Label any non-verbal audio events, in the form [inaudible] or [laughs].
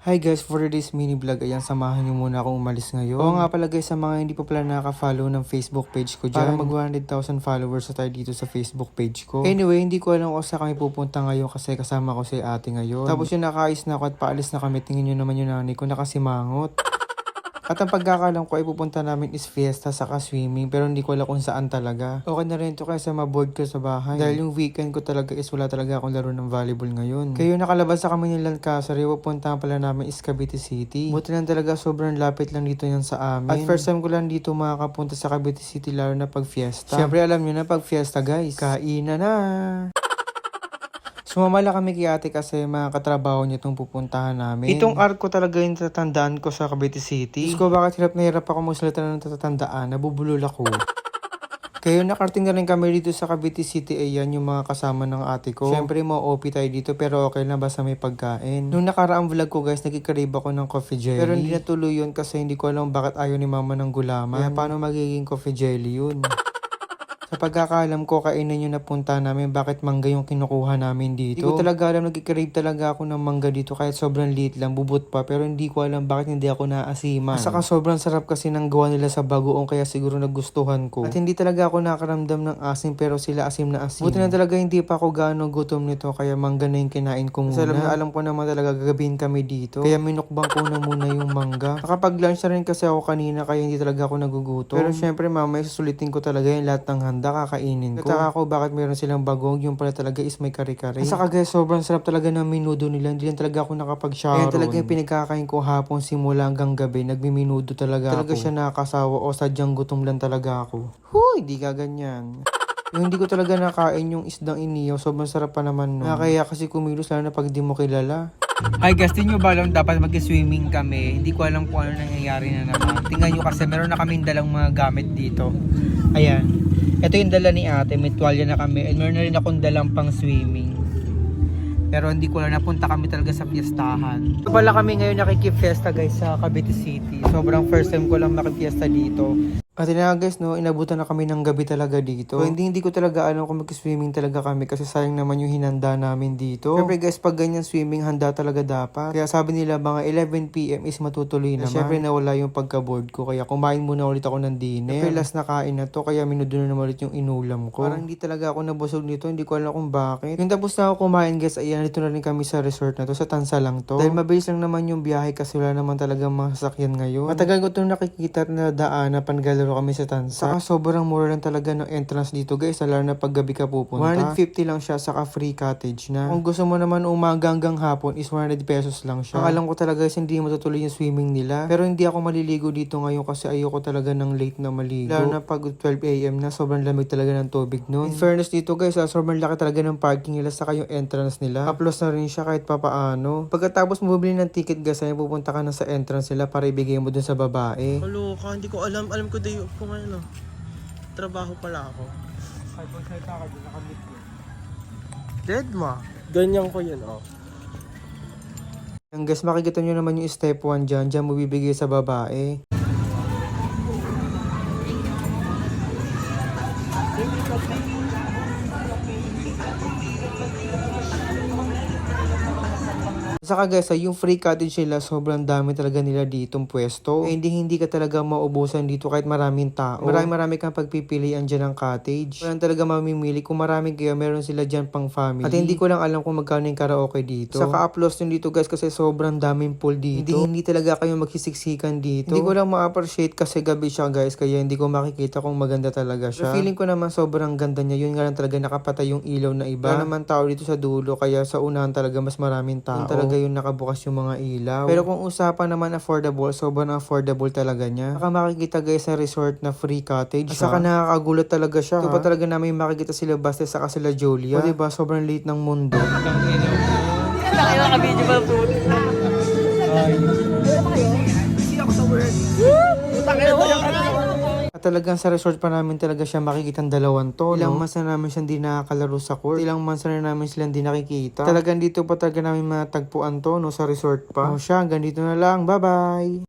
Hi guys, for today's mini vlog, ayan, samahan niyo muna akong umalis ngayon. Oo nga pala guys, sa mga hindi pa pala nakaka-follow ng Facebook page ko dyan, para mag 100,000 followers na tayo dito sa Facebook page ko. Anyway, hindi ko alam kung saan kami pupunta ngayon kasi kasama ko si ate ngayon. Tapos yung nakaayos na ako at paalis na kami, tingin nyo naman yung nanay ko nakasimangot. At ang pagkakalam ko ay pupunta namin is fiesta saka swimming pero hindi ko alam kung saan talaga. Okay na rin to kasi maboard ko sa bahay. Dahil yung weekend ko talaga is wala talaga akong laro ng volleyball ngayon. Kayo nakalabas sa kami ng Lancasari, pupuntahan pala namin is Cavite City. Buti lang talaga sobrang lapit lang dito yan sa amin. At first time ko lang dito makakapunta sa Cavite City lalo na pag fiesta. Siyempre alam nyo na pag fiesta guys, kainan na! Sumamala kami kay ate kasi mga katrabaho niya itong pupuntahan namin. Itong arc ko talaga yung tatandaan ko sa Cavite City. Diyos ko, bakit hirap na hirap ako magsalita ng tatatandaan? Nabubulol ako. Kayo nakarating na rin kami dito sa Cavite City, ayan yung mga kasama ng ate ko. Siyempre, mga OP tayo dito, pero okay lang basta may pagkain. Nung nakaraang vlog ko guys, nagkikrave ako ng coffee jelly. Pero hindi natuloy yun kasi hindi ko alam bakit ayaw ni mama ng gulaman. Kaya paano magiging coffee jelly yun? Sa pagkakaalam ko, kainan yung napunta namin, bakit mangga yung kinukuha namin dito. Hindi ko talaga alam, nagkikrave talaga ako ng mangga dito kahit sobrang liit lang, bubot pa. Pero hindi ko alam bakit hindi ako naasiman. Saka sobrang sarap kasi ng gawa nila sa bagoong kaya siguro nagustuhan ko. At hindi talaga ako nakaramdam ng asim pero sila asim na asim. Buti na talaga hindi pa ako gaano gutom nito kaya mangga na yung kinain ko muna. Kasi alam na alam ko naman talaga gagabihin kami dito. Kaya minukbang ko na muna yung mangga. Nakapag-lunch na rin kasi ako kanina kaya hindi talaga ako nagugutom. Pero syempre mamaya susulitin ko talaga yung lahat ng handa kakainin ko. Nataka ko bakit meron silang bagong yung pala talaga is may kare-kare. Saka guys, sobrang sarap talaga ng minudo nila. Hindi lang talaga ako nakapag-shower. Kaya talaga yung pinagkakain ko hapon simula hanggang gabi. Nagmiminudo talaga Talaga siya nakakasawa o sadyang gutom lang talaga ako. Huy, di ka ganyan. [laughs] Yung hindi ko talaga nakain yung isdang iniyo, sobrang sarap pa naman nun. Nakakaya kasi kumilos lalo na pag di mo kilala. Hi guys, di nyo ba alam dapat mag-swimming kami? Hindi ko alam kung ano nangyayari na naman. Tingnan nyo kasi meron na kaming dalang mga gamit dito. Ayan. Ito yung dala ni ate, may tuwalya na kami. And meron na rin akong dalang pang swimming. Pero hindi ko lang napunta kami talaga sa fiestahan. Ito pala kami ngayon nakikip-fiesta guys sa Cavite City. Sobrang first time ko lang makifiesta dito. At yun nga guys, no, inabutan na kami ng gabi talaga dito. So, hindi, hindi ko talaga alam kung mag-swimming talaga kami kasi sayang naman yung hinanda namin dito. Siyempre guys, pag ganyan swimming, handa talaga dapat. Kaya sabi nila mga 11pm is matutuloy naman. Siyempre nawala yung pagka-board ko. Kaya kumain muna ulit ako ng dinner. Siyempre last na kain na to, kaya minudo na naman ulit yung inulam ko. Parang hindi talaga ako nabusog nito, hindi ko alam kung bakit. Yung tapos na ako kumain guys, ayan, dito na rin kami sa resort na to, sa Tansa lang to. Dahil mabilis lang naman yung biyahe kasi wala naman talaga mga sasakyan ngayon. Matagal ko itong nakikita na daan na pangalaro kami sa Tansa. Saka sobrang mura lang talaga ng entrance dito guys, lalo na pag gabi ka pupunta. 150 lang siya, saka free cottage na. Kung gusto mo naman umaga hanggang hapon is 100 pesos lang siya. Ang alam ko talaga guys, hindi matutuloy yung swimming nila. Pero hindi ako maliligo dito ngayon kasi ayoko talaga ng late na maligo. Lalo na pag 12 a.m. na, sobrang lamig talaga ng tubig noon. In fairness dito guys, ah, sobrang laki talaga ng parking nila saka yung entrance nila. Upload na rin siya kahit papaano. Pagkatapos mo bumili ng ticket guys, ay pupunta ka na sa entrance nila para ibigay mo dun sa babae. Kaloka, hindi ko alam. Alam ko day off ko ngayon oh. Trabaho pala ako. Ay, pagsalita ka dun, nakamit ko. Dead ma. Ganyan ko yun oh. Ang guys, makikita nyo naman yung step 1 dyan. Dyan mo bibigay sa babae. Saka guys, ah, yung free cottage nila, sobrang dami talaga nila ditong pwesto. Eh, hindi hindi ka talaga maubusan dito kahit maraming tao. Marami marami kang pagpipilian dyan ng cottage. Walang talaga mamimili. Kung maraming kayo, meron sila dyan pang family. At hindi ko lang alam kung magkano yung karaoke dito. Saka upload nyo dito guys kasi sobrang daming pool dito. Hindi, hindi talaga kayo magsisiksikan dito. Hindi ko lang ma-appreciate kasi gabi siya guys, kaya hindi ko makikita kung maganda talaga siya. Pero feeling ko naman sobrang ganda niya. Yun nga lang talaga nakapatay yung ilaw na iba. Wala naman tao dito sa dulo, kaya sa unahan talaga mas maraming tao. Yun talaga yung nakabukas yung mga ilaw. Pero kung usapan naman affordable, sobrang affordable talaga niya. Saka makikita guys sa resort na free cottage. At saka nakakagulat talaga siya. Ito pa talaga namin makikita sila Basta saka sila Julia. O diba, sobrang liit ng mundo. Kaya naka-video ba po? At talagang sa resort pa namin talaga siya makikita dalawang to. Ilang months na namin siya hindi nakakalaro sa court. Ilang months na namin sila hindi nakikita. Talagang dito pa talaga namin matagpuan to no, sa resort pa. O siya, hanggang dito na lang. Bye-bye!